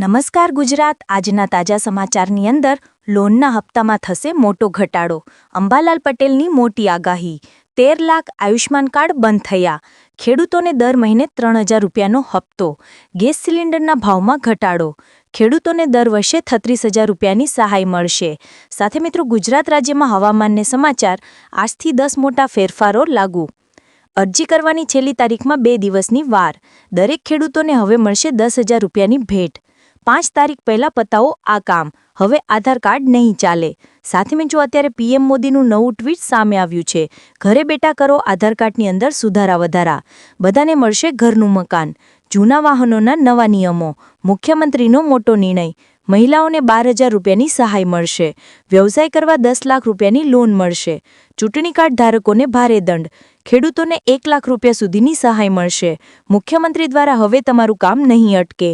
નમસ્કાર ગુજરાત. આજના તાજા સમાચારની અંદર લોનના હપ્તામાં થશે મોટો ઘટાડો. અંબાલાલ પટેલની મોટી આગાહી. તેર લાખ આયુષ્માન કાર્ડ બંધ થયા. ખેડૂતોને દર મહિને ત્રણ હજાર રૂપિયાનો હપ્તો. ગેસ સિલિન્ડરના ભાવમાં ઘટાડો. ખેડૂતોને દર વર્ષે છત્રીસ હજાર રૂપિયાની સહાય મળશે. સાથે મિત્રો, ગુજરાત રાજ્યમાં હવામાનને સમાચાર. આજથી દસ મોટા ફેરફારો લાગુ. અરજી કરવાની છેલ્લી તારીખમાં બે દિવસની વાર. દરેક ખેડૂતોને હવે મળશે દસ હજાર રૂપિયાની ભેટ. પાંચ તારીખ પહેલાં પતાવો આ કામ. હવે આધાર કાર્ડ નહીં ચાલે. સાથે મેં જો અત્યારે પીએમ મોદીનું નવું ટ્વીટ સામે આવ્યું છે, ઘરે બેઠા કરો, આધાર કાર્ડની અંદર સુધારા વધારા. બધાને મળશે ઘરનું મકાન. જૂના વાહનોના નવા નિયમો. મુખ્યમંત્રીનો મોટો નિર્ણય. મહિલાઓને બાર હજાર રૂપિયાની સહાય મળશે. વ્યવસાય કરવા દસ લાખ રૂપિયાની લોન મળશે. ચૂંટણી કાર્ડ ધારકોને ભારે દંડ. ખેડૂતોને એક લાખ રૂપિયા સુધીની સહાય મળશે. મુખ્યમંત્રી દ્વારા હવે તમારું કામ નહીં અટકે.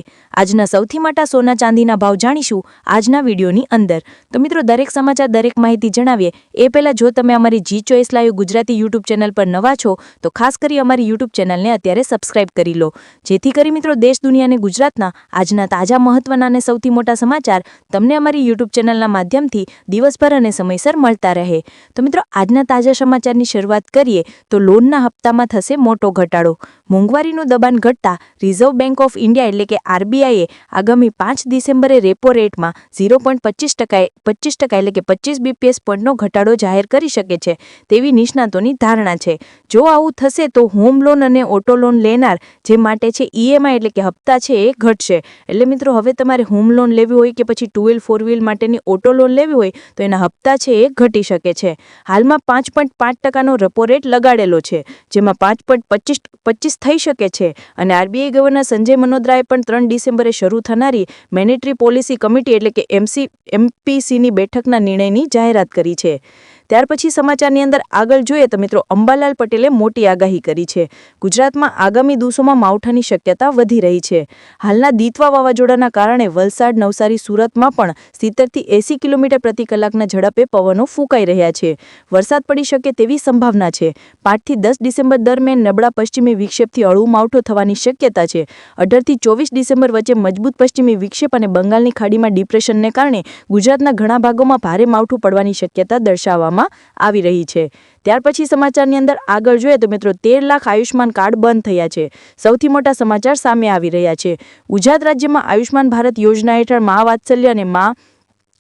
આજના સૌથી મોટા સોના ચાંદીના ભાવ જાણીશું આજના વિડીયોની અંદર. તો મિત્રો, દરેક સમાચાર, દરેક માહિતી જણાવીએ. એ પહેલાં જો તમે અમારી G choice live Gujarati YouTube channel પર નવા છો, તો ખાસ કરી અમારી યુટ્યુબ ચેનલને અત્યારે સબસ્ક્રાઇબ કરી લો. જેથી કરી મિત્રો, દેશ, દુનિયા અને ગુજરાતના આજના તાજા મહત્વના અને સૌથી મોટા સમાચાર તમને અમારી યુટ્યુબ ચેનલના માધ્યમથી દિવસભર અને સમયસર મળતા રહે. તો મિત્રો, આજના તાજા સમાચારની શરૂઆત કરીએ. તો લોનના હપ્તામાં થશે મોટો ઘટાડો. મોંઘવારીનું દબાણ ઘટતા રિઝર્વ બેંક ઓફ ઇન્ડિયા એટલે કે આરબીઆઈએ આગામી પાંચ ડિસેમ્બરે રેપો રેટમાં ઝીરો પોઈન્ટ પચીસ ટકાએ, પચીસ ટકા એટલે કે પચીસ બીપીએસ પોઈન્ટનો ઘટાડો જાહેર કરી શકે છે, તેવી નિષ્ણાતોની ધારણા છે. જો આવું થશે તો હોમ લોન અને ઓટો લોન લેનાર જે માટે છે ઈએમઆઈ એટલે કે હપ્તા છે એ ઘટશે. એટલે મિત્રો, હવે તમારે હોમ લોન લેવી હોય કે પછી ટુ વ્હીલ, ફોર વ્હીલ માટેની ઓટો લોન લેવી હોય તો એના હપ્તા છે એ ઘટી શકે છે. હાલમાં પાંચ પોઈન્ટ પાંચ ટકાનો રેપો રેટ લગાડેલો છે, જેમાં પાંચ પોઈન્ટ પચીસ પચીસ થઈ શકે છે. અને આરબીઆઈ ગવર્નર સંજય મનોદ્રાએ પણ ત્રણ ડિસેમ્બરે શરૂ થનારી મેનેટરી પોલિસી કમિટી એટલે કે એમસી, એમપીસીની બેઠકના નિર્ણયની જાહેરાત કરી છે. ત્યાર પછી સમાચારની અંદર આગળ જોઈએ તો મિત્રો અંબાલાલ પટેલે મોટી આગાહી કરી છે. ગુજરાતમાં આગામી દિવસોમાં માવઠાની શક્યતા વધી રહી છે. હાલના દીતવા વાવાઝોડાના કારણે વલસાડ, નવસારી, સુરતમાં પણ સિત્તેરથી એંસી કિલોમીટર પ્રતિ કલાકના ઝડપે પવનો ફૂંકાઈ રહ્યા છે. વરસાદ પડી શકે તેવી સંભાવના છે. પાંચથી દસ ડિસેમ્બર દરમિયાન નબળા પશ્ચિમી વિક્ષેપથી અળવું માવઠું થવાની શક્યતા છે. અઢારથી ચોવીસ ડિસેમ્બર વચ્ચે મજબૂત પશ્ચિમી વિક્ષેપ અને બંગાળની ખાડીમાં ડિપ્રેશનને કારણે ગુજરાતના ઘણા ભાગોમાં ભારે માવઠું પડવાની શક્યતા દર્શાવવામાં આવી રહી છે. ત્યાર પછી સમાચારની અંદર આગળ જોઈએ તો મિત્રો તેર લાખ આયુષ્માન કાર્ડ બંધ થયા છે. સૌથી મોટા સમાચાર સામે આવી રહ્યા છે. ગુજરાત રાજ્યમાં આયુષ્માન ભારત યોજના હેઠળ મા વાત્સલ્ય અને મા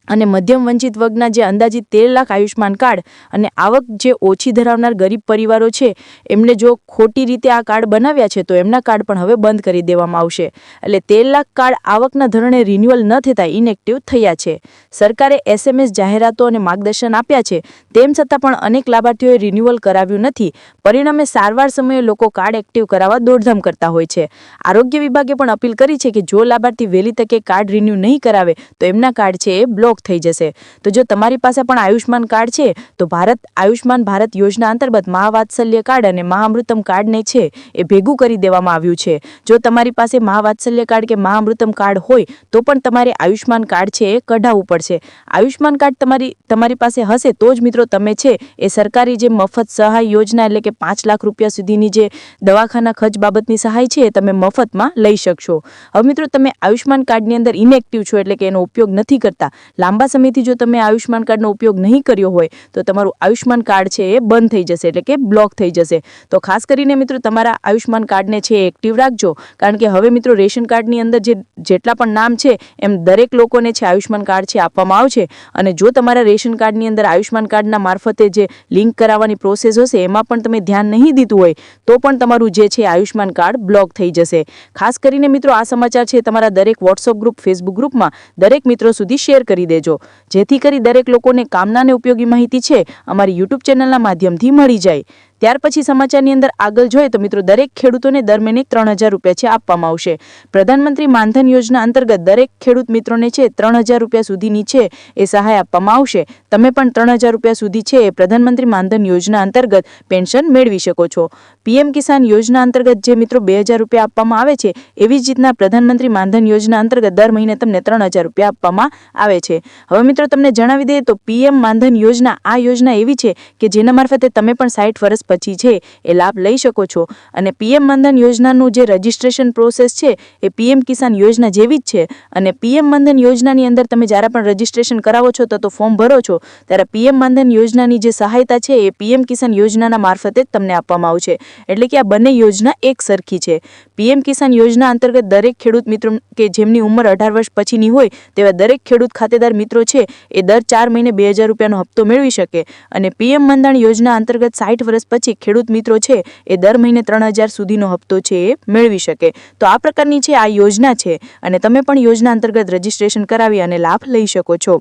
અને મધ્યમ વંચિત વર્ગના જે અંદાજિત તેર લાખ આયુષ્માન કાર્ડ અને આવક જે ઓછી ધરાવનાર ગરીબ પરિવારો છે, એમને જો ખોટી રીતે આ કાર્ડ બનાવ્યા છે, તો એમના કાર્ડ પણ હવે બંધ કરી દેવામાં આવશે. એટલે તેર લાખ કાર્ડ આવકના ધોરણે રિન્યુઅલ ન થતાં ઇનેક્ટિવ થયા છે. સરકારે એસએમએસ જાહેરાતો અને માર્ગદર્શન આપ્યા છે. તેમ છતાં પણ અનેક લાભાર્થીઓએ રિન્યુઅલ કરાવ્યું નથી. પરિણામે સારવાર સમયે લોકો કાર્ડ એક્ટિવ કરાવવા દોડધામ કરતા હોય છે. આરોગ્ય વિભાગે પણ અપીલ કરી છે કે જો લાભાર્થી વહેલી તકે કાર્ડ રિન્યુ નહીં કરાવે, તો એમના કાર્ડ છે એ બ્લોક થઈ જશે. તો જો તમારી પાસે પણ આયુષ્માન કાર્ડ છે, તો ભારત આયુષ્માન ભારત યોજના અંતર્ગત મહાવાત્સલ્ય કાર્ડ અને મહામૃતમ કાર્ડને છે, એ ભેગું કરી દેવામાં આવ્યું છે. જો તમારી પાસે મહાવાત્સલ્ય કાર્ડ કે મહામૃતમ કાર્ડ હોય, તો પણ તમારે આયુષ્માન કાર્ડ છે, એ કઢાવવું પડશે. આયુષ્માન કાર્ડ તમારી તમારી પાસે હશે, તો જ મિત્રો તમે છે, એ સરકારી જે મફત સહાય યોજના એટલે કે પાંચ લાખ રૂપિયા સુધીની જે દવાખાના ખર્ચ બાબતની સહાય છે, એ તમે મફતમાં લઈ શકશો. હવે મિત્રો તમે આયુષ્માન કાર્ડની અંદર ઇનેક્ટિવ છો એટલે કે એનો ઉપયોગ નથી કરતા. લાંબા સમયથી જો તમે આયુષ્યમાન કાર્ડનો ઉપયોગ નહીં કર્યો હોય, તો તમારું આયુષ્યમાન કાર્ડ છે એ બંધ થઈ જશે, એટલે કે બ્લોક થઈ જશે. તો ખાસ કરીને મિત્રો તમારા આયુષ્યમાન કાર્ડને છે એક્ટિવ રાખજો, કારણ કે હવે મિત્રો રેશન કાર્ડની અંદર જે જેટલા પણ નામ છે, એમ દરેક લોકોને છે આયુષ્યમાન કાર્ડ છે આપવામાં આવશે. અને જો તમારા રેશન કાર્ડની અંદર આયુષ્યમાન કાર્ડના મારફતે જે લિંક કરાવવાની પ્રોસેસ હશે, એમાં પણ તમે ધ્યાન નહીં દીધું હોય, તો પણ તમારું જે છે આયુષ્યમાન કાર્ડ બ્લોક થઈ જશે. ખાસ કરીને મિત્રો આ સમાચાર છે તમારા દરેક વોટ્સઅપ ગ્રુપ ફેસબુક ગ્રુપમાં દરેક મિત્રો સુધી શેર કરી દેજો. જેથી કરી દરેક લોકોને કામનાને ઉપયોગી માહિતી છે, અમારી યુટ્યુબ ચેનલના માધ્યમથી મળી જાય. ત્યાર પછી સમાચારની અંદર આગળ જોઈએ તો મિત્રો, દરેક ખેડૂતોને દર મહિને ત્રણ હજાર રૂપિયા છે આપવામાં આવશે. પ્રધાનમંત્રી માનધન યોજના અંતર્ગત દરેક ખેડૂત મિત્રોને છે ત્રણ હજાર રૂપિયા સુધીની છે એ સહાય આપવામાં આવશે. તમે પણ ત્રણ હજાર રૂપિયા સુધી છે એ પ્રધાનમંત્રી માનધન યોજના અંતર્ગત પેન્શન મેળવી શકો છો. પીએમ કિસાન યોજના અંતર્ગત જે મિત્રો બે હજાર રૂપિયા આપવામાં આવે છે, એવી જ રીતના પ્રધાનમંત્રી માનધન યોજના અંતર્ગત દર મહિને તમને ત્રણ હજાર રૂપિયા આપવામાં આવે છે. હવે મિત્રો, તમને જણાવી દઈએ તો પીએમ માનધન યોજના આ યોજના એવી છે કે જેના મારફતે તમે પણ સાઠ વર્ષ પછી છે એ લાભ લઈ શકો છો. અને પીએમ મંધન યોજનાનું જે રજિસ્ટ્રેશન પ્રોસેસ છે, એ પીએમ કિસાન યોજના જેવી જ છે. અને પીએમ મંધન યોજનાની અંદર તમે જ્યારે પણ રજિસ્ટ્રેશન કરાવો છો, તો ફોર્મ ભરો છો. ત્યારે પીએમ માનધન યોજનાની જે સહાયતા છે, એ પીએમ કિસાન યોજનાના મારફતે જ તમને આપવામાં આવશે. એટલે કે આ બંને યોજના એક સરખી છે. પીએમ કિસાન યોજના અંતર્ગત દરેક ખેડૂત મિત્રો કે જેમની ઉંમર અઢાર વર્ષ પછીની હોય, તેવા દરેક ખેડૂત ખાતેદાર મિત્રો છે, એ દર ચાર મહિને બે હજાર રૂપિયાનો હપ્તો મેળવી શકે. અને પીએમ માનધન યોજના અંતર્ગત સાઠ વર્ષ પછી ખેડૂત મિત્રો છે, એ દર મહિને ત્રણ હજાર સુધીનો હપ્તો છે એ મેળવી શકે. તો આ પ્રકારની છે આ યોજના છે, અને તમે પણ યોજના અંતર્ગત રજીસ્ટ્રેશન કરાવી અને લાભ લઈ શકો છો.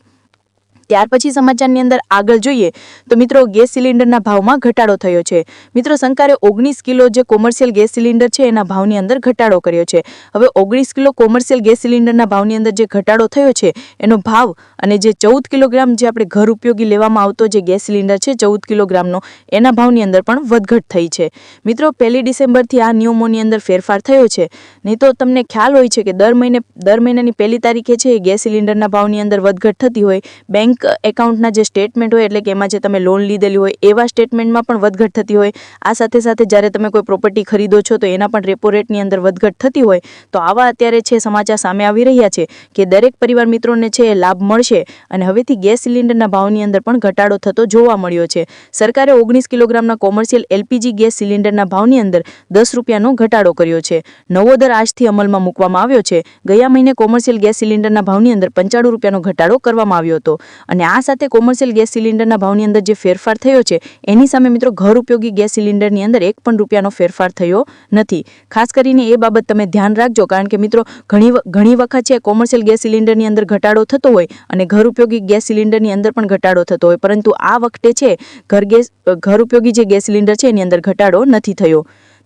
ત્યાર પછી સમાચારની અંદર આગળ જોઈએ તો મિત્રો ગેસ સિલિન્ડરના ભાવમાં ઘટાડો થયો છે. મિત્રો સરકારે ઓગણીસ કિલો જે કોમર્શિયલ ગેસ સિલિન્ડર છે એના ભાવની અંદર ઘટાડો કર્યો છે. હવે ઓગણીસ કિલો કોમર્શિયલ ગેસ સિલિન્ડરના ભાવની અંદર જે ઘટાડો થયો છે એનો ભાવ અને જે ચૌદ કિલોગ્રામ જે આપણે ઘર ઉપયોગી લેવામાં આવતો જે ગેસ સિલિન્ડર છે ચૌદ કિલોગ્રામનો એના ભાવની અંદર પણ વધઘટ થઈ છે. મિત્રો પહેલી ડિસેમ્બરથી આ નિયમોની અંદર ફેરફાર થયો છે. નહીં તો તમને ખ્યાલ હોય છે કે દર મહિને, દર મહિનાની પહેલી તારીખે છે એ ગેસ સિલિન્ડરના ભાવની અંદર વધઘટ થતી હોય. બેંક એકાઉન્ટના જે સ્ટેટમેન્ટ હોય એટલે કે એમાં જે તમે લોન લીધેલી હોય એવા સ્ટેટમેન્ટમાં પણ વધઘટ થતી હોય. આ સાથે સાથે જ્યારે તમે કોઈ પ્રોપર્ટી ખરીદો છો તો એના પણ રેપો રેટની અંદર વધઘટ થતી હોય. તો આવા અત્યારે છે સમાચાર સામે આવી રહ્યા છે કે દરેક પરિવાર મિત્રોને છે એ લાભ મળશે અને હવેથી ગેસ સિલિન્ડરના ભાવની અંદર પણ ઘટાડો થતો જોવા મળ્યો છે. સરકારે ઓગણીસ કિલોગ્રામના કોમર્શિયલ એલપીજી ગેસ સિલિન્ડરના ભાવની અંદર દસ રૂપિયાનો ઘટાડો કર્યો છે. નવો દર આજથી અમલમાં મૂકવામાં આવ્યો છે. ગયા મહિને કોમર્શિયલ ગેસ સિલિન્ડરના ભાવની અંદર પંચાણું રૂપિયાનો ઘટાડો કરવામાં આવ્યો હતો. અને આ સાથે કોમર્શિયલ ગેસ સિલિન્ડરના ભાવની અંદર જે ફેરફાર થયો છે, એની સામે મિત્રો ઘર ઉપયોગી ગેસ સિલિન્ડરની અંદર એક પણ રૂપિયાનો ફેરફાર થયો નથી. ખાસ કરીને એ બાબત તમે ધ્યાન રાખજો, કારણ કે મિત્રો ઘણી ઘણી વખત છે કોમર્શિયલ ગેસ સિલિન્ડરની અંદર ઘટાડો થતો હોય અને ઘર ઉપયોગી ગેસ સિલિન્ડરની અંદર પણ ઘટાડો થતો હોય, પરંતુ આ વખતે છે, ઘર ગેસ ઘર ઉપયોગી જે ગેસ સિલિન્ડર છે એની અંદર ઘટાડો નથી થયો.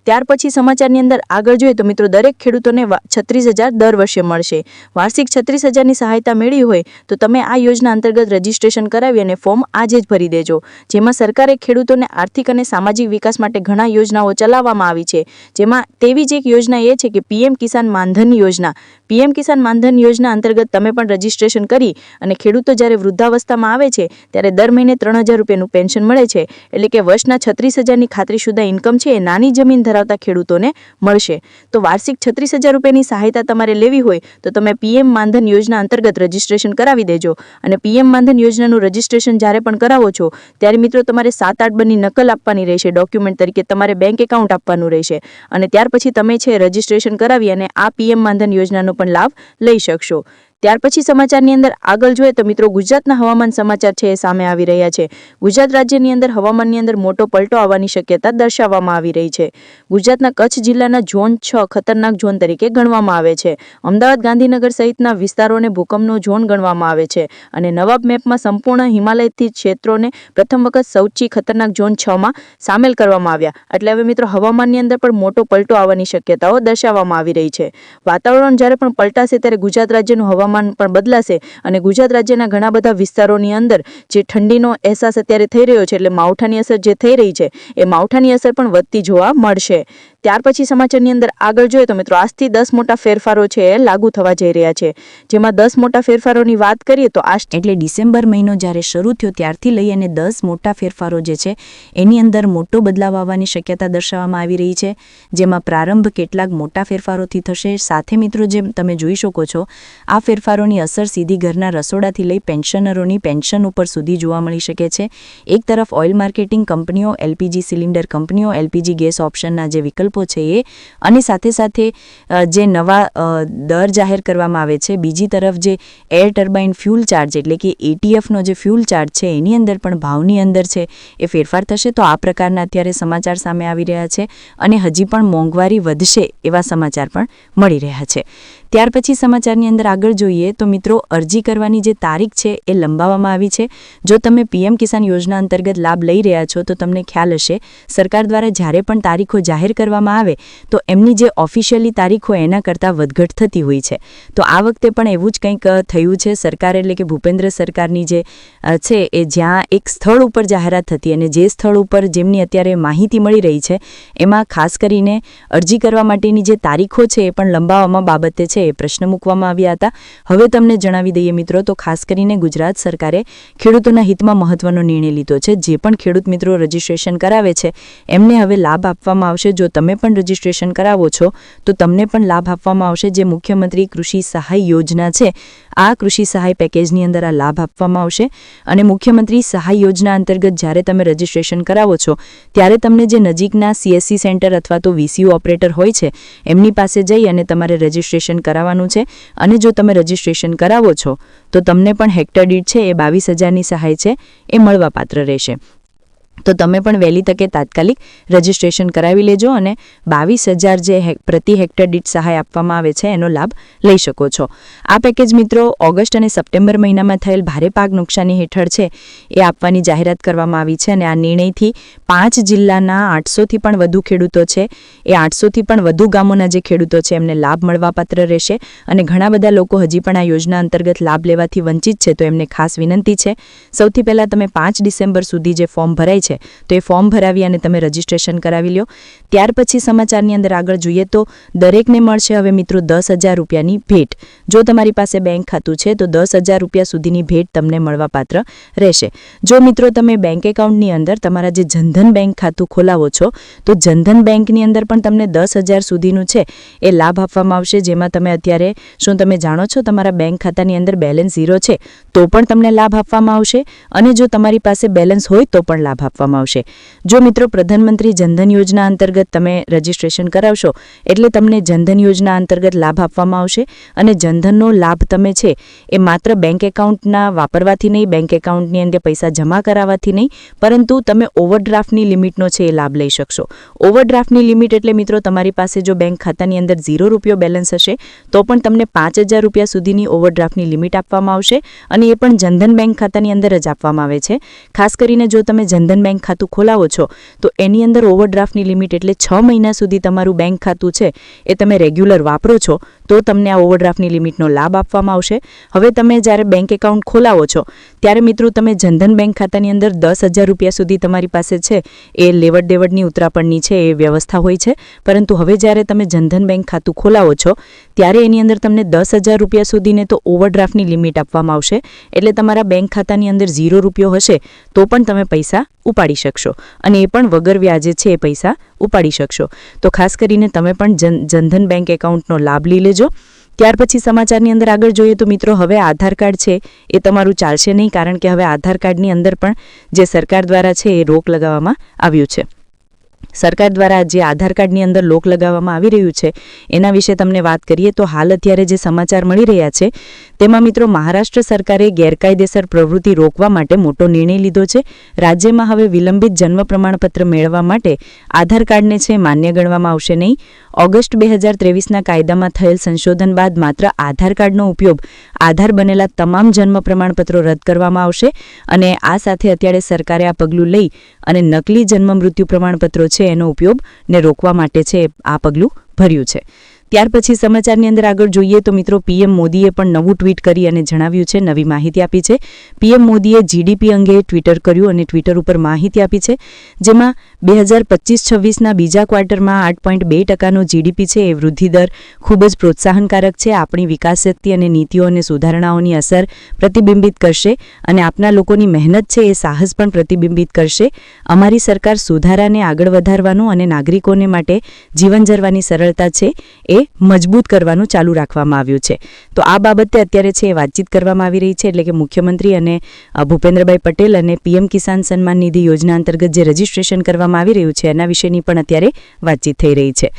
ત્યાર પછી સમાચારની અંદર આગળ જોઈએ તો મિત્રો દરેક ખેડૂતોને છત્રીસ હજાર દર વર્ષે મળશે. વાર્ષિક છત્રીસ હજારની સહાયતા મેળવી હોય તો તમે આ યોજના અંતર્ગત રજીસ્ટ્રેશન કરાવી અને ફોર્મ આજે જ ભરી દેજો. જેમાં સરકારે ખેડૂતોને આર્થિક અને સામાજિક વિકાસ માટે ઘણા યોજનાઓ ચલાવવામાં આવી છે. જેમાં તેવી જ એક યોજના એ છે કે પીએમ કિસાન માનધન યોજના. પીએમ કિસાન માનધન યોજના અંતર્ગત તમે પણ રજીસ્ટ્રેશન કરી અને ખેડૂતો જ્યારે વૃદ્ધાવસ્થામાં આવે છે, ત્યારે દર મહિને ત્રણ હજાર રૂપિયાનું પેન્શન મળે છે. એટલે કે વર્ષના છત્રીસ હજારની ખાતરીશુદા ઇન્કમ છે એ નાની જમીન ધરાવતા ખેડૂતોને મળશે. તો વાર્ષિક છત્રીસ હજાર રૂપિયાની સહાયતા તમારે લેવી હોય તો તમે પીએમ માનધન યોજના અંતર્ગત રજીસ્ટ્રેશન કરાવી દેજો. અને પીએમ માનધન યોજનાનું રજીસ્ટ્રેશન જ્યારે પણ કરાવો છો, ત્યારે મિત્રો તમારે સાત આઠ બની નકલ આપવાની રહેશે. ડોક્યુમેન્ટ તરીકે તમારે બેંક એકાઉન્ટ આપવાનું રહેશે. અને ત્યાર પછી તમે છે રજીસ્ટ્રેશન કરાવી અને આ પીએમ માનધન યોજનાનો પણ લાભ લઈ શકશો. ત્યાર પછી સમાચારની અંદર આગળ જોઈએ તો મિત્રો ગુજરાતના હવામાન સમાચાર છે એ સામે આવી રહ્યા છે. ગુજરાત રાજ્યની અંદર હવામાનની અંદર મોટો પલટો આવવાની શક્યતા દર્શાવવામાં આવી રહી છે. ગુજરાતના કચ્છ જિલ્લાના ઝોન છ ખતરનાક ઝોન તરીકે ગણવામાં આવે છે. અમદાવાદ, ગાંધીનગર સહિતના વિસ્તારોને ભૂકંપનો ઝોન ગણવામાં આવે છે અને નવાબ મેપમાં સંપૂર્ણ હિમાલયથી ક્ષેત્રોને પ્રથમ વખત સૌથી ખતરનાક ઝોન છ માં સામેલ કરવામાં આવ્યા. એટલે હવે મિત્રો હવામાનની અંદર પણ મોટો પલટો આવવાની શક્યતાઓ દર્શાવવામાં આવી રહી છે. વાતાવરણ જ્યારે પણ પલટાશે ત્યારે ગુજરાત રાજ્યનું હવામાન પણ બદલાશે અને ગુજરાત રાજ્યના ઘણા બધા વિસ્તારોની અંદર જે ઠંડીનો અહેસાસ અત્યારે થઈ રહ્યો છે એટલે માવઠાની અસર જે થઈ રહી છે, એ માવઠાની અસર પણ વધતી જોવા મળશે. ત્યાર પછી સમાચારની અંદર આગળ જોઈએ તો મિત્રો આજથી દસ મોટા ફેરફારો છે એ લાગુ થવા જઈ રહ્યા છે. જેમાં દસ મોટા ફેરફારોની વાત કરીએ તો આ એટલે ડિસેમ્બર મહિનો જ્યારે શરૂ થયો ત્યારથી લઈ અને દસ મોટા ફેરફારો જે છે, એની અંદર મોટો બદલાવ આવવાની શક્યતા દર્શાવવામાં આવી રહી છે. જેમાં પ્રારંભ કેટલાક મોટા ફેરફારોથી થશે. સાથે મિત્રો જે તમે જોઈ શકો છો, આ ફેરફારોની અસર સીધી ઘરના રસોડાથી લઈ પેન્શનરોની પેન્શન ઉપર સુધી જોવા મળી શકે છે. એક તરફ ઓઇલ માર્કેટિંગ કંપનીઓ, એલપીજી સિલિન્ડર કંપનીઓ, એલપીજી ગેસ ઓપ્શનના જે વિકલ્પો છે એ, અને સાથે સાથે જે નવા દર જાહેર કરવામાં આવે છે. બીજી તરફ જે એર ટર્બાઇન ફ્યુલ ચાર્જ એટલે કે એટીએફનો જે ફ્યુલ ચાર્જ છે એની અંદર પણ ભાવની અંદર છે, એ ફેરફાર થશે. તો આ પ્રકારના અત્યારે સમાચાર સામે આવી રહ્યા છે અને હજી પણ મોંઘવારી વધશે એવા સમાચાર પણ મળી રહ્યા છે. ત્યાર પછી સમાચારની અંદર આગળ જોઈએ તો મિત્રો, અરજી કરવાની જે તારીખ છે એ લંબાવવામાં આવી છે. જો તમે પીએમ કિસાન યોજના અંતર્ગત લાભ લઈ રહ્યા છો તો તમને ખ્યાલ હશે, સરકાર દ્વારા જ્યારે પણ તારીખો જાહેર કરવામાં આવે તો એમની જે ઓફિશિયલી તારીખ એના કરતાં વધઘટ થતી હોય છે. તો આ વખતે પણ એવું જ કંઈક થયું છે. સરકાર એટલે કે ભૂપેન્દ્ર સરકારની જે છે એ જ્યાં એક સ્થળ ઉપર જાહેરાત થતી અને જે સ્થળ ઉપર જેમની અત્યારે માહિતી મળી રહી છે, એમાં ખાસ કરીને અરજી કરવા માટેની જે તારીખો છે એ પણ લંબાવવામાં બાબતે છે. છે એ પ્રશ્ન મૂકવામાં આવ્યા હતા. હવે તમને જણાવી દઈએ મિત્રો, તો ખાસ કરીને ગુજરાત સરકારે ખેડૂતોના હિતમાં મહત્વનો નિર્ણય લીધો છે. જે પણ ખેડૂત મિત્રો રજીસ્ટ્રેશન કરાવે છે, એમને હવે લાભ આપવામાં આવશે. જો તમે પણ રજીસ્ટ્રેશન કરાવો છો, તો તમને પણ લાભ આપવામાં આવશે. જે મુખ્યમંત્રી કૃષિ સહાય યોજના છે, આ કૃષિ સહાય પેકેજની અંદર આ લાભ આપવામાં આવશે. અને મુખ્યમંત્રી સહાય યોજના અંતર્ગત જ્યારે તમે રજીસ્ટ્રેશન કરાવો છો, ત્યારે તમને જે નજીકના સીએસસી સેન્ટર અથવા તો વીસીયુ ઓપરેટર હોય છે, એમની પાસે જઈ અને તમારે રજીસ્ટ્રેશન કરાવવાનું છે અને જો તમે રજીસ્ટ્રેશન કરાવો છો, તો તમને પણ હેક્ટર દીઠ છે એ બાવીસ હજારની સહાય છે, એ મળવાપાત્ર રહેશે. તો તમે પણ વહેલી તકે તાત્કાલિક રજીસ્ટ્રેશન કરાવી લેજો અને બાવીસ હજાર જે પ્રતિ હેક્ટર દીઠ સહાય આપવામાં આવે છે, એનો લાભ લઈ શકો છો. આ પેકેજ મિત્રો ઓગસ્ટ અને સપ્ટેમ્બર મહિનામાં થયેલ ભારે પાક નુકસાની હેઠળ છે, એ આપવાની જાહેરાત કરવામાં આવી છે અને આ નિર્ણયથી પાંચ જિલ્લાના આઠસોથી પણ વધુ ખેડૂતો છે, એ આઠસોથી પણ વધુ ગામોના જે ખેડૂતો છે, એમને લાભ મળવાપાત્ર રહેશે અને ઘણા બધા લોકો હજી પણ આ યોજના અંતર્ગત લાભ લેવાથી વંચિત છે, તો એમને ખાસ વિનંતી છે. સૌથી પહેલાં તમે પાંચ ડિસેમ્બર સુધી જે ફોર્મ ભરાય છે તો એ ફોર્મ ભરાવી અને તમે રજીસ્ટ્રેશન કરાવી લો ત્યાર પછી સમાચારની અંદર આગળ જોઈએ તો દરેકને મળશે હવે મિત્રો દસ હજાર રૂપિયાની ભેટ. જો તમારી પાસે બેંક ખાતું છે તો દસ હજાર રૂપિયા સુધીની ભેટ તમને મળવાપાત્ર રહેશે. જો મિત્રો તમે બેંક એકાઉન્ટની અંદર તમારા જે જનધન બેંક ખાતું ખોલાવો છો તો જનધન બેંકની અંદર પણ તમને દસ હજાર સુધીનું છે. એ લાભ આપવામાં આવશે જેમાં તમે અત્યારે શું તમે જાણો છો તમારા બેંક ખાતાની અંદર બેલેન્સ ઝીરો છે તો પણ તમને લાભ આપવામાં આવશે અને જો તમારી પાસે બેલેન્સ હોય તો પણ લાભ આપવામાં આવશે. જો મિત્રો પ્રધાનમંત્રી જનધન યોજના અંતર્ગત તમે રજીસ્ટ્રેશન કરાવશો, એટલે તમને જનધન યોજના અંતર્ગત લાભ આપવામાં આવશે અને જનધનનો લાભ તમે છે એ માત્ર બેંક એકાઉન્ટના વાપરવાથી નહીં, બેંક એકાઉન્ટની અંદર પૈસા જમા કરાવવાથી નહીં, પરંતુ તમે ઓવરડ્રાફ્ટની લિમિટનો છે એ લાભ લઈ શકશો. ઓવરડ્રાફ્ટની લિમિટ એટલે મિત્રો તમારી પાસે જો બેંક ખાતાની અંદર ઝીરો રૂપિયો બેલેન્સ હશે, તો પણ તમને પાંચ હજાર રૂપિયા સુધીની ઓવરડ્રાફ્ટની લિમિટ આપવામાં આવશે અને એ પણ જનધન બેંક ખાતાની અંદર જ આપવામાં આવે છે. ખાસ કરીને જો તમે જનધન બેંક ખાતું ખોલાવો છો, તો એની અંદર ઓવરડ્રાફ્ટની લિમિટ એટલે છ મહિના સુધી તમારું બેંક ખાતું છે એ તમે રેગ્યુલર વાપરો છો, તો તમને આ ઓવરડ્રાફ્ટની લિમિટનો લાભ આપવામાં આવશે. હવે તમે જ્યારે બેંક એકાઉન્ટ ખોલાવો છો, ત્યારે મિત્રો તમે જનધન બેંક ખાતાની અંદર દસ હજાર રૂપિયા સુધી તમારી પાસે છે, એ લેવડ દેવડની ઉતરાપણની છે, એ વ્યવસ્થા હોય છે. પરંતુ હવે જ્યારે તમે જનધન બેંક ખાતું ખોલાવો છો, ત્યારે એની અંદર તમને દસ હજાર રૂપિયા સુધીને તો ઓવરડ્રાફ્ટની લિમિટ આપવામાં આવશે, એટલે તમારા બેંક ખાતાની અંદર ઝીરો રૂપિયો હશે, તો પણ તમે પૈસા ઉપાડી શકશો. અને એ પણ વગર વ્યાજે છે એ પૈસા ઉપાડી શકશો. તો ખાસ કરીને તમે પણ જન, જનધન બેંક એકાઉન્ટનો લાભ લઈ લેજો. ત્યાર પછી સમાચારની અંદર આગળ જોઈએ તો મિત્રો હવે આધાર કાર્ડ છે એ તમારું ચાલશે નહીં કારણ કે હવે આધાર કાર્ડની અંદર પણ જે સરકાર દ્વારા છે એ રોક લગાવવામાં આવ્યું છે. સરકાર દ્વારા જે આધાર કાર્ડની અંદર લોક લગાવવામાં આવી રહ્યું છે, એના વિશે તમને વાત કરીએ તો હાલ અત્યારે જે સમાચાર મળી રહ્યા છે, તેમાં મિત્રો મહારાષ્ટ્ર સરકારે ગેરકાયદેસર પ્રવૃત્તિ રોકવા માટે મોટો નિર્ણય લીધો છે. રાજ્યમાં હવે વિલંબિત જન્મ પ્રમાણપત્ર મેળવવા માટે આધાર કાર્ડને છે માન્ય ગણવામાં આવશે નહીં. ઓગસ્ટ બે હજાર ત્રેવીસના કાયદામાં થયેલ સંશોધન બાદ માત્ર આધાર કાર્ડનો ઉપયોગ આધાર બનેલા તમામ જન્મ પ્રમાણપત્રો રદ કરવામાં આવશે અને આ સાથે અત્યારે સરકારે આ પગલું લઈ અને નકલી જન્મ મૃત્યુ પ્રમાણપત્રો છે એનો ઉપયોગ ને રોકવા માટે છે આ પગલું ભર્યું છે. ત્યાર પછી સમાચારની અંદર આગળ જોઈએ તો મિત્રો પીએમ મોદીએ પણ નવું ટ્વીટ કરી અને જણાવ્યું છે, નવી માહિતી આપી છે. પીએમ મોદીએ જીડીપી અંગે ટ્વિટર કર્યું અને ટ્વિટર ઉપર માહિતી આપી છે, જેમાં બે હજાર પચીસ છવ્વીસના બીજા ક્વાર્ટરમાં આઠ પોઈન્ટ બે ટકાનો જીડીપી છે એ વૃદ્ધિ દર ખૂબ જ પ્રોત્સાહનકારક છે, આપણી વિકાસ શક્તિ અને નીતિઓ અને સુધારણાઓની અસર પ્રતિબિંબિત કરશે અને આપના લોકોની મહેનત છે એ સાહસ પણ પ્રતિબિંબિત કરશે. અમારી સરકાર સુધારાને આગળ વધારવાનું અને નાગરિકોને માટે જીવન જરવાની સરળતા છે એ મજબૂત કરવાનું ચાલુ રાખવામાં આવ્યું છે. તો આ બાબતે અત્યારે છે વાતચીત કરવામાં આવી રહી છે, એટલે કે મુખ્યમંત્રી અને ભૂપેન્દ્રભાઈ પટેલ અને પીએમ કિસાન સન્માન નિધિ યોજના અંતર્ગત જે રજીસ્ટ્રેશન કરવામાં આવી રહ્યું છે, એના વિશેની પણ અત્યારે વાતચીત થઈ રહી છે.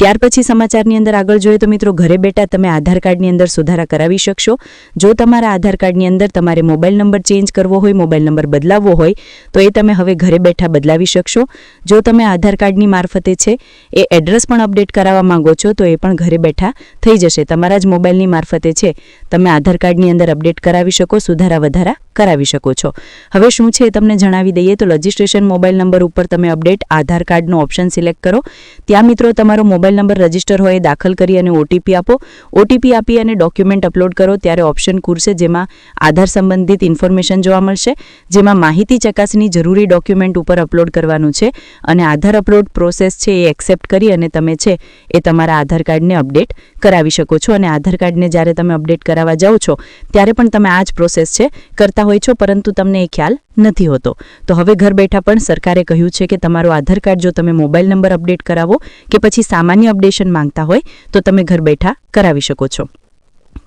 ત્યાર પછી સમાચારની અંદર આગળ જોઈએ તો મિત્રો ઘરે બેઠા તમે આધાર કાર્ડની અંદર સુધારા કરાવી શકશો. જો તમારા આધાર કાર્ડની અંદર તમારે મોબાઈલ નંબર ચેન્જ કરવો હોય, મોબાઈલ નંબર બદલાવવો હોય, તો એ તમે હવે ઘરે બેઠા બદલાવી શકશો. જો તમે આધાર કાર્ડની મારફતે છે, એ એડ્રેસ પણ અપડેટ કરાવવા માંગો છો, તો એ પણ ઘરે બેઠા થઈ જશે. તમારા જ મોબાઈલની મારફતે છે, તમે આધાર કાર્ડની અંદર અપડેટ કરાવી શકો, સુધારા વધારા કરાવી શકો છો. હવે શું છે એ તમને જણાવી દઈએ તો રજિસ્ટ્રેશન મોબાઈલ નંબર ઉપર તમે અપડેટ આધાર કાર્ડનો ઓપ્શન સિલેક્ટ કરો. ત્યાં મિત્રો તમારો મોબાઈલ નંબર રજિસ્ટર હોય દાખલ કરી અને ઓટીપી આપો. ઓટીપી આપી અને ડોક્યુમેન્ટ અપલોડ કરો ત્યારે ઓપ્શન ખુરશે જેમાં આધાર સંબંધિત ઇન્ફોર્મેશન જોવા મળશે, જેમાં માહિતી ચકાસણી જરૂરી ડોક્યુમેન્ટ ઉપર અપલોડ કરવાનું છે અને આધાર અપલોડ પ્રોસેસ છે એ એક્સેપ્ટ કરી અને તમે છે એ તમારા આધાર કાર્ડને અપડેટ કરાવી શકો છો. અને આધાર કાર્ડને જ્યારે તમે અપડેટ કરાવવા જાઓ છો, ત્યારે પણ તમે આ જ પ્રોસેસ છે. કરતા હોય છો, પરંતુ તમને એ ખ્યાલ નથી હોતો. તો હવે ઘર બેઠા પણ સરકારે કહ્યું છે કે તમારો આધાર કાર્ડ જો તમે મોબાઈલ નંબર અપડેટ કરાવો કે પછી સામાન્ય અપડેશન માંગતા હોય, તો તમે ઘર બેઠા કરાવી શકો છો.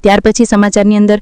ત્યાર પછી સમાચારની અંદર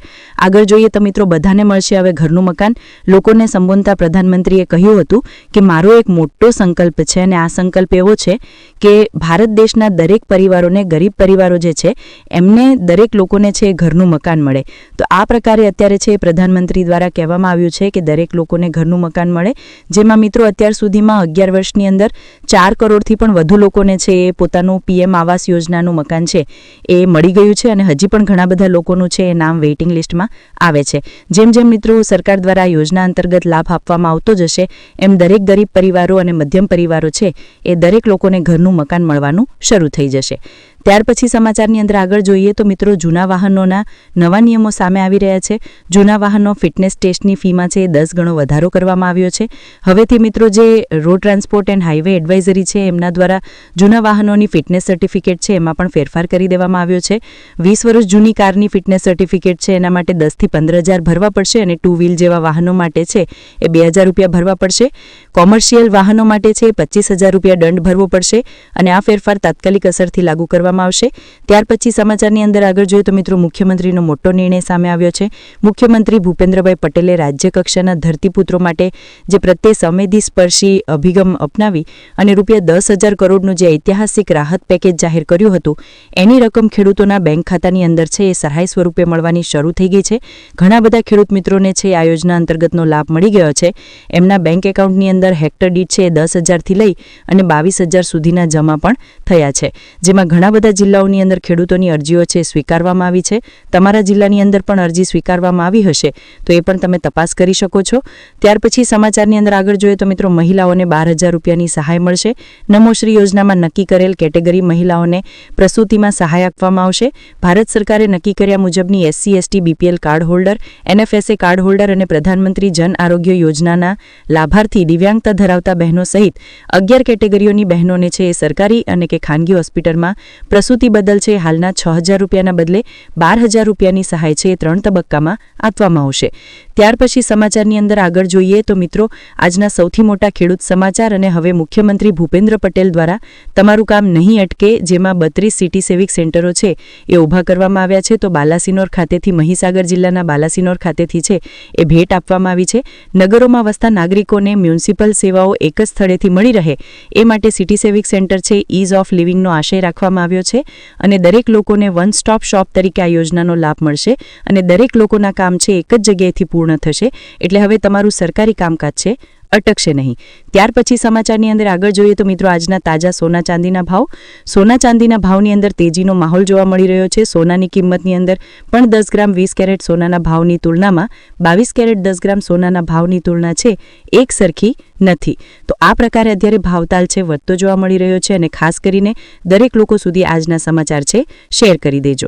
આગળ જોઈએ તો મિત્રો બધાને મળશે હવે ઘરનું મકાન. લોકોને સંબોધતા પ્રધાનમંત્રીએ કહ્યું હતું કે મારો એક મોટો સંકલ્પ છે અને આ સંકલ્પ એવો છે કે ભારત દેશના દરેક પરિવારોને, ગરીબ પરિવારો જે છે, એમને દરેક લોકોને છે ઘરનું મકાન મળે. તો આ પ્રકારે અત્યારે છે પ્રધાનમંત્રી દ્વારા કહેવામાં આવ્યું છે કે દરેક લોકોને ઘરનું મકાન મળે. જેમાં મિત્રો અત્યાર સુધીમાં અગિયાર વર્ષની અંદર ચાર કરોડથી પણ વધુ લોકોને છે એ પોતાનું પીએમ આવાસ યોજનાનું મકાન છે એ મળી ગયું છે અને હજી પણ ઘણા બધા લોકોનું છે એ નામ વેઇટિંગ લિસ્ટમાં આવે છે. જેમ જેમ મિત્રો સરકાર દ્વારા યોજના અંતર્ગત લાભ આપવામાં આવતો જશે, એમ દરેક ગરીબ પરિવારો અને મધ્યમ પરિવારો છે એ દરેક લોકોને ઘરનું મકાન મળવાનું શરૂ થઈ જશે. ત્યાર પછી સમાચારની અંદર આગળ જોઈએ તો મિત્રો જૂના વાહનોના નવા નિયમો સામે આવી રહ્યા છે. જૂના વાહનો ફિટનેસ ટેસ્ટની ફીમાં છે એ દસ ગણો વધારો કરવામાં આવ્યો છે. હવેથી મિત્રો જે road transport and highway advisory છે એમના દ્વારા જૂના વાહનોની ફિટનેસ સર્ટિફિકેટ છે એમાં પણ ફેરફાર કરી દેવામાં આવ્યો છે. વીસ વર્ષ જૂની કારની ફિટનેસ સર્ટિફિકેટ છે એના માટે દસથી પંદર હજાર ભરવા પડશે અને ટુ વ્હીલ જેવા વાહનો માટે છે એ બે હજાર રૂપિયા ભરવા પડશે. કોમર્શિયલ વાહનો માટે છે પચીસ હજાર રૂપિયા દંડ ભરવો પડશે અને આ ફેરફાર તાત્કાલિક અસરથી લાગુ કરવામાં આવશે. ત્યાર પછી સમાચારની અંદર આગળ જોઈએ તો મિત્રો મુખ્યમંત્રીનો મોટો નિર્ણય સામે આવ્યો છે. મુખ્યમંત્રી ભૂપેન્દ્રભાઈ પટેલે રાજ્યકક્ષાના ધરતીપુત્રો માટે જે પ્રત્યે સંવેદી સ્પર્શી અભિગમ અપનાવી અને રૂપિયા દસ હજાર કરોડનું જે ઐતિહાસિક રાહત પેકેજ જાહેર કર્યું હતું, એની રકમ ખેડૂતોના બેંક ખાતાની અંદર છે એ સહાય સ્વરૂપે મળવાની શરૂ થઈ ગઈ છે. ઘણા બધા ખેડૂત મિત્રોને છે આ યોજના અંતર્ગતનો લાભ મળી ગયો છે. એમના બેંક એકાઉન્ટની અંદર હેક્ટર દીઠ છે દસ હજારથી લઈ અને બાવીસ હજાર સુધીના જમા પણ થયા છે, જેમાં ઘણા બધા જિલ્લાઓની અંદર ખેડૂતોની અરજીઓ છે સ્વીકારવામાં આવી છે. તમારા જિલ્લાની અંદર પણ અરજી સ્વીકારવામાં આવી હશે, તો એ પણ તમે તપાસ કરી શકો છો. ત્યાર પછી સમાચારની અંદર આગળ જોઈએ તો મિત્રો મહિલાઓને બાર હજાર રૂપિયાની સહાય મળશે. નમોશ્રી યોજનામાં નક્કી કરેલ કેટેગરી મહિલાઓને પ્રસૂતિમાં સહાય આપવામાં આવશે. ભારત સરકારે નક્કી કર્યા મુજબની SC, ST, BPL card holder, NFSA card holder અને પ્રધાનમંત્રી જન આરોગ્ય યોજનાના લાભાર્થી દિવ્યાંગતા ધરાવતા બહેનો સહિત અગિયાર કેટેગરીઓની બહેનોને છે એ સરકારી અને કે ખાનગી હોસ્પિટલમાં પ્રસૂતિ બદલ છે હાલના છ હજાર રૂપિયાના બદલે બાર હજાર રૂપિયાની સહાય છે એ ત્રણ તબક્કામાં આપવામાં આવશે. ત્યાર પછી સમાચારની અંદર આગળ જોઈએ તો મિત્રો, આજના સૌથી મોટા ખેડૂત સમાચાર અને હવે મુખ્યમંત્રી ભૂપેન્દ્ર પટેલ દ્વારા તમારું કામ નહીં અટકે જેમાં બત્રીસ સિટી સેવિક સેન્ટરો છે એ ઊભા કરવામાં આવ્યા છે તો બાલાસિનોર ખાતેથી મહીસાગર જિલ્લાના બાલાસિનોર ખાતેથી છે એ ભેટ આપવામાં આવી છે. નગરોમાં વસતા નાગરિકોને મ્યુનિસિપલ સેવાઓ એક જ સ્થળેથી મળી રહે એ માટે સિટી સેવિક સેન્ટર છે ઇઝ ઓફ લિવિંગનો આશય રાખવામાં આવ્યો છે અને દરેક લોકોને વન સ્ટોપ શોપ તરીકે આ યોજનાનો લાભ મળશે અને દરેક લોકોના કામ છે એક જ જગ્યાએથી પૂર્ણ થશે. એટલે હવે તમારું સરકારી કામકાજ છે. અટકશે નહીં. ત્યાર પછી સમાચારની અંદર આગળ જોઈએ તો મિત્રો આજના તાજા સોના ચાંદીના ભાવ. સોના ચાંદીના ભાવની અંદર તેજીનો માહોલ જોવા મળી રહ્યો છે. સોનાની કિંમતની અંદર પણ દસ ગ્રામ વીસ કેરેટ સોનાના ભાવની તુલનામાં બાવીસ કેરેટ દસ ગ્રામ સોનાના ભાવની તુલના છે. એક સરખી નથી. તો આ પ્રકારે અત્યારે ભાવતાલ છે, વધતો જોવા મળી રહ્યો છે અને ખાસ કરીને દરેક લોકો સુધી આજના સમાચાર છે, શેર કરી દેજો.